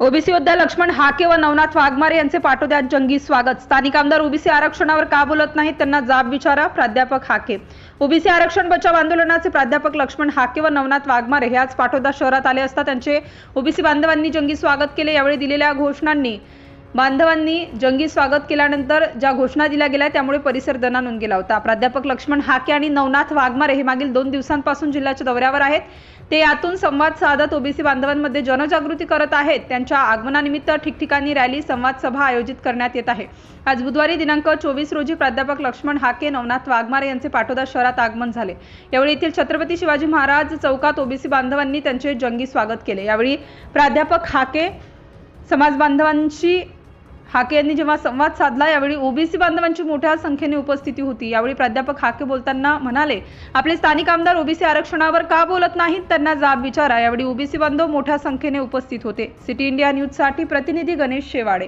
OBC योद्धा लक्ष्मण हाके व नवनाथ वाघमारे यांचे पाटोद्यात जंगी स्वागत. स्थानिक आमदार ओबीसी आरक्षणावर का बोलत नाहीत त्यांना जाब विचारा प्राध्यापक हाके. ओबीसी आरक्षण बचाव आंदोलनाचे प्राध्यापक लक्ष्मण हाके व नवनाथ वाघमारे हे आज पाठोदा शहरात आले असता त्यांचे ओबीसी बांधवांनी जंगी स्वागत केले यावेळी दिलेल्या घोषणांनी बांधवांनी जंगी स्वागत केल्यानंतर ज्या घोषणा दिल्या गेल्या त्यामुळे परिसर दणानून गेला होता. प्राध्यापक लक्ष्मण हाके आणि नवनाथ वाघमारे हे मागील दोन दिवसांपासून जिल्ह्याच्या दौऱ्यावर आहेत. ते यातून संवाद साधत ओबीसी बांधवांमध्ये जनजागृती करत आहेत. त्यांच्या आगमनानिमित्त ठिकठिकाणी रॅली संवाद सभा आयोजित करण्यात येत आहे. आज बुधवारी दिनांक चोवीस रोजी प्राध्यापक लक्ष्मण हाके नवनाथ वाघमारे यांचे पाटोदा शहरात आगमन झाले. यावेळी येथील छत्रपती शिवाजी महाराज चौकात ओबीसी बांधवांनी त्यांचे जंगी स्वागत केले. यावेळी प्राध्यापक हाके समाज बांधवांशी हाके यांनी जेव्हा संवाद साधला यावेळी ओबीसी बांधवांची मोठ्या संख्येने उपस्थिती होती. यावेळी प्राध्यापक हाके बोलताना म्हणाले आपले स्थानिक आमदार ओबीसी आरक्षणावर का बोलत नाहीत? त्यांना जाब विचारा. यावेळी ओबीसी बांधव मोठ्या संख्येने उपस्थित होते. सिटी इंडिया न्यूजसाठी प्रतिनिधी गणेश शेवाडे